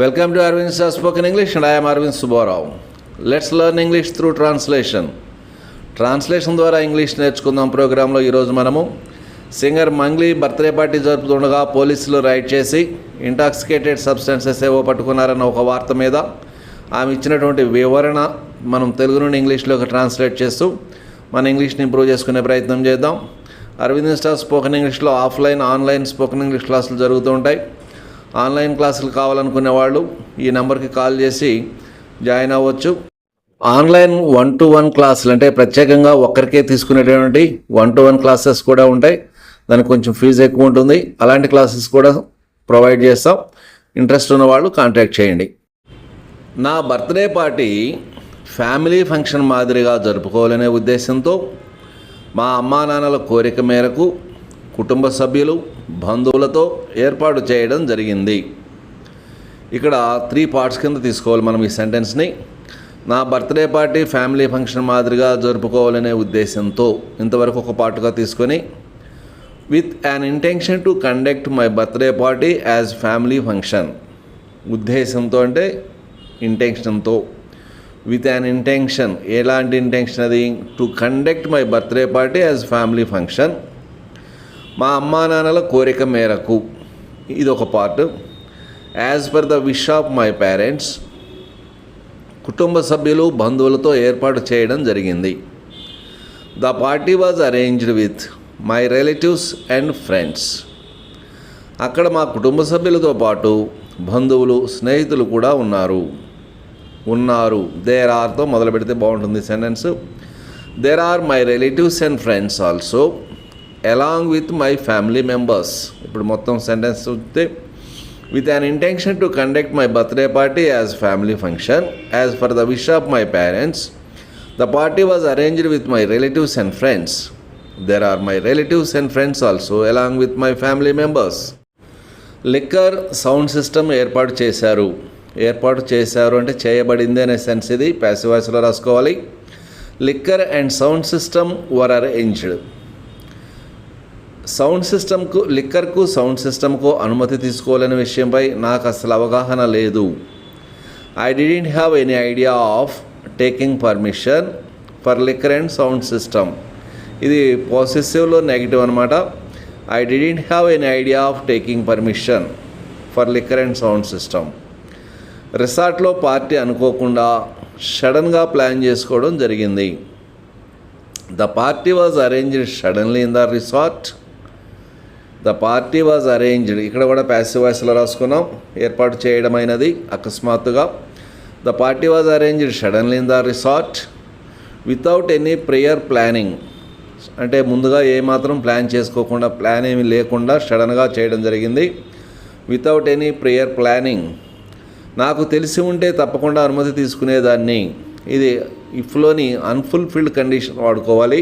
Welcome to Aravind sir spoken English and I'm Aravind Subbarao let's learn English through translation translation ద్వారా English నేర్చుకుందాం ప్రోగ్రాంలో ఈరోజు మనము. Singer Mangli birthday party జరుపుతుండగా పోలీసులు రైడ్ చేసి ఇంటాక్సికేటెడ్ సబ్స్టెన్సెస్ ఏవో పట్టుకున్నారన్న ఒక వార్త మీద ఆమె ఇచ్చినటువంటి వివరణ మనం తెలుగు నుండి ఇంగ్లీష్లోకి ట్రాన్స్లేట్ చేస్తూ మన ఇంగ్లీష్ని ఇంప్రూవ్ చేసుకునే ప్రయత్నం చేద్దాం. అరవింద్ స్టార్ స్పోకెన్ ఇంగ్లీష్లో ఆఫ్లైన్ ఆన్లైన్ స్పోకెన్ ఇంగ్లీష్ క్లాసులు జరుగుతూ ఉంటాయి. ఆన్లైన్ క్లాసులు కావాలనుకునే వాళ్ళు ఈ నెంబర్కి కాల్ చేసి జాయిన్ అవ్వచ్చు. ఆన్లైన్ వన్ టు వన్ క్లాసులు అంటే ప్రత్యేకంగా ఒక్కరికే తీసుకునేటువంటి వన్ టు వన్ క్లాసెస్ కూడా ఉంటాయి. దానికి కొంచెం ఫీజు ఎక్కువ ఉంటుంది. అలాంటి క్లాసెస్ కూడా ప్రొవైడ్ చేస్తాం. ఇంట్రెస్ట్ ఉన్న వాళ్ళు కాంటాక్ట్ చేయండి. నా బర్త్డే పార్టీ ఫ్యామిలీ ఫంక్షన్ మాదిరిగా జరుపుకోవాలనే ఉద్దేశంతో మా అమ్మా నాన్నల కోరిక మేరకు కుటుంబ సభ్యులు బంధువులతో ఏర్పాటు చేయడం జరిగింది. ఇక్కడ త్రీ పార్ట్స్ కింద తీసుకోవాలి మనం ఈ సెంటెన్స్ని నా. బర్త్డే పార్టీ ఫ్యామిలీ ఫంక్షన్ మాదిరిగా జరుపుకోవాలనే ఉద్దేశంతో ఇంతవరకు ఒక పార్ట్గా తీసుకొని with an intention to conduct my birthday party as family function ఉద్దేశంతో అంటే ఇంటెన్షన్తో విత్ యాన్ ఇంటెన్షన్ ఎలాంటి ఇంటెన్షన్ అది? To conduct my birthday party as family function మా అమ్మా నాన్నల కోరిక మేరకు ఇది ఒక part. As per the wish of my parents కుటుంబ సభ్యులు బంధువులతో ఏర్పాటు చేయడం జరిగింది. The party was arranged with my relatives and friends అక్కడ మా కుటుంబ సభ్యులతో పాటు బంధువులు స్నేహితులు కూడా ఉన్నారు. ఉన్నారు. దేర్ ఆర్తో మొదలు పెడితే బాగుంటుంది sentence there are my relatives and friends also along with my family members ఇప్పుడు మొత్తం సెంటెన్స్ చూస్తే with an intention to conduct my birthday party as family function as for the wish of my parents the party was arranged with my relatives and friends there are my relatives and friends also along with my family members liquor sound system ఏర్పాటు చేశారు. ఏర్పాటు చేశారు అంటే చేయబడింది అనే sense ఇది. ప్యాసివాయిస్లో రాసుకోవాలి. Liquor and sound system were arranged sound సిస్టమ్కు లిక్కర్కు సౌండ్ సిస్టమ్కు అనుమతి తీసుకోవాలనే విషయంపై నాకు అసలు అవగాహన లేదు. I didn't have any idea of taking permission for liquor and sound system ఇది పాసిటివ్లో నెగిటివ్ అనమాట I didn't have any idea of taking permission for liquor and sound system రిసార్ట్లో party అనుకోకుండా సడన్గా ప్లాన్ చేసుకోవడం జరిగింది. The party was arranged suddenly in the resort the party was arranged ఇక్కడ కూడా passive వాయిస్లో రాసుకున్నాం. ఏర్పాటు చేయడమైనది అకస్మాత్తుగా. The party was arranged suddenly in the resort without any prior planning అంటే ముందుగా ఏమాత్రం ప్లాన్ చేసుకోకుండా ప్లాన్ ఏమీ లేకుండా సడన్గా చేయడం జరిగింది. వితౌట్ ఎనీ ప్రేయర్ ప్లానింగ్ నాకు తెలిసి ఉంటే తప్పకుండా అనుమతి తీసుకునేదాన్ని. ఇది ఇఫ్లోని అన్ఫుల్ఫిల్డ్ కండిషన్ వాడుకోవాలి.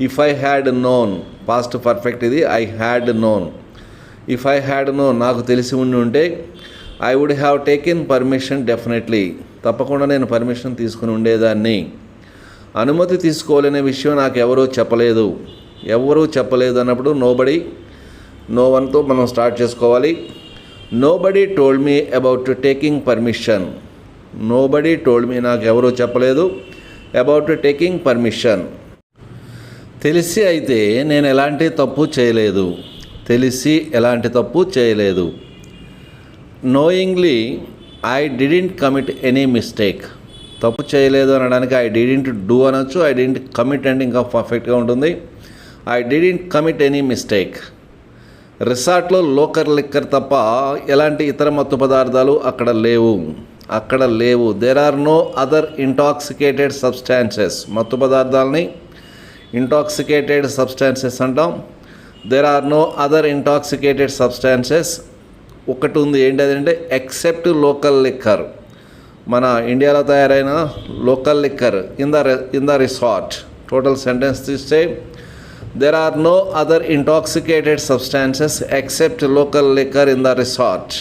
If I had known past perfect ఇది I had known if I had known నాకు తెలిసి ఉండి ఉంటే I would have taken permission definitely తప్పకుండా నేను పర్మిషన్ తీసుకుని ఉండేదాన్ని. అనుమతి తీసుకోవాలనే విషయం నాకు ఎవరూ చెప్పలేదు. ఎవరూ చెప్పలేదు అన్నప్పుడు నోబడి నో వన్తో మనం స్టార్ట్ చేసుకోవాలి. Nobody told me about taking permission nobody told me నాకు ఎవరూ చెప్పలేదు అబౌట్ టేకింగ్ పర్మిషన్ తెలిసి అయితే నేను ఎలాంటి తప్పు చేయలేదు. తెలిసి ఎలాంటి తప్పు చేయలేదు. Knowingly I didn't commit any mistake తప్పు చేయలేదు అనడానికి ఐ డిడింట్ డూ అనొచ్చు. ఐ డిడింట్ కమిట్ అంటే ఇంకా పర్ఫెక్ట్గా ఉంటుంది. I didn't commit any mistake రిసార్ట్లో locker liquor తప్ప ఎలాంటి ఇతర మత్తు పదార్థాలు అక్కడ లేవు. అక్కడ లేవు. There are no other intoxicated substances మత్తు పదార్థాలని ఇంటాక్సికేటెడ్ సబ్స్టాన్సెస్ అంటాం. There are no other intoxicated substances ఒకటి ఉంది ఏంటి అదంటే ఎక్సెప్ట్ లోకల్ లిక్కర్ మన ఇండియాలో తయారైన local liquor in the in the resort total sentence తీస్తే there are no other intoxicated substances except local liquor in the resort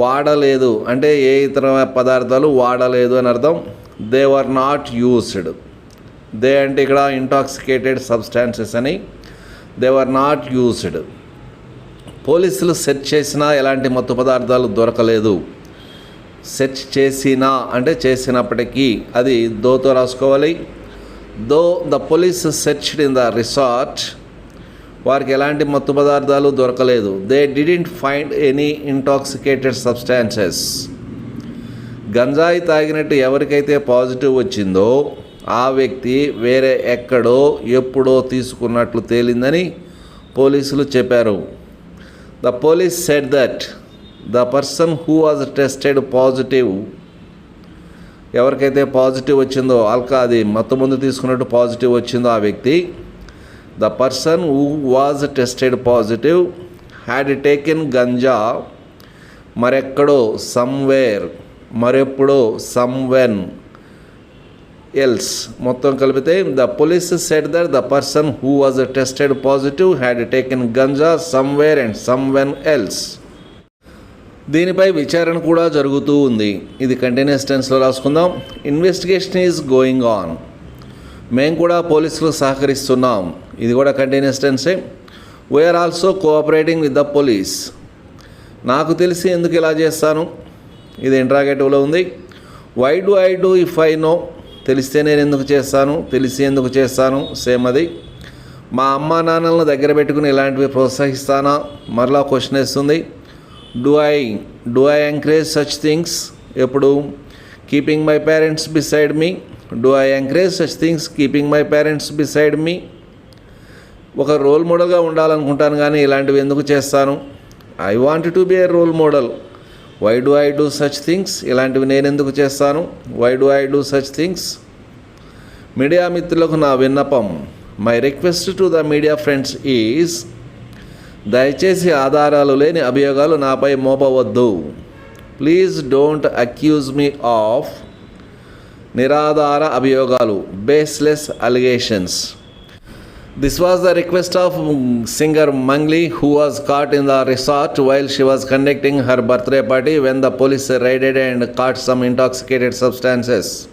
వాడలేదు. అంటే ఏ ఇతర పదార్థాలు వాడలేదు అని అర్థం. They were not used they అంటే ఇక్కడ ఇంటాక్సికేటెడ్ సబ్స్టాన్సెస్ అని. దే వర్ నాట్ యూస్డ్ పోలీసులు సెర్చ్ చేసినా ఎలాంటి మత్తు పదార్థాలు దొరకలేదు. సెర్చ్ చేసినా అంటే చేసినప్పటికీ అది దోతో రాసుకోవాలి. Though the police searched in the resort వారికి ఎలాంటి మత్తు పదార్థాలు దొరకలేదు. They didn't find any intoxicated substances గంజాయి తాగినట్టు ఎవరికైతే పాజిటివ్ వచ్చిందో ఆ వ్యక్తి వేరే ఎక్కడో ఎప్పుడో తీసుకున్నట్లు తేలిందని పోలీసులు చెప్పారు. The police said that the person who was tested positive ఎవరికైతే పాజిటివ్ వచ్చిందో అల్కా అది మత్తు ముందు తీసుకున్నట్టు పాజిటివ్ వచ్చిందో ఆ వ్యక్తి the person who was tested positive had taken ganja మరెక్కడో somewhere మరెప్పుడో సమ్వెన్ ఎల్స్ మొత్తం కలిపితే the police said that the person who was tested positive had taken ganja somewhere and someone else దీనిపై విచారణ కూడా జరుగుతూ ఉంది. ఇది కంటిన్యూస్ టెన్స్లో రాసుకుందాం. ఇన్వెస్టిగేషన్ ఈజ్ గోయింగ్ ఆన్ మేము కూడా పోలీసులు సహకరిస్తున్నాం. ఇది కూడా continuous tense we're also cooperating with the police నాకు తెలిసి ఎందుకు ఇలా చేస్తాను? ఇది ఇంట్రాగేటివ్లో ఉంది. Why do I do if I know తెలిస్తే నేను ఎందుకు చేస్తాను? తెలిసి ఎందుకు చేస్తాను? సేమ్ అది మా అమ్మా నాన్నలను దగ్గర పెట్టుకుని ఇలాంటివి ప్రోత్సహిస్తానా? మరలా క్వశ్చన్ వేస్తుంది. Do I do I encourage such things ఎప్పుడు? Keeping my parents beside me do I encourage such things keeping my parents beside me ఒక రోల్ మోడల్గా ఉండాలనుకుంటాను కానీ ఇలాంటివి ఎందుకు చేస్తాను? I want to be a role model why do I do such things ఇలాంటివి నేను ఎందుకు చేస్తాను? Why do I do such things media మిత్రులకు నా విన్నపం. My request to the media friends is దయచేసి ఆధారాలు లేని అభియోగాలు నాపై మోపవద్దు. Please don't accuse me of నిరాధార అభియోగాలు baseless allegations This was the request of um, singer Mangli, who was caught in the resort while she was conducting her birthday party when the police raided and caught some intoxicated substances.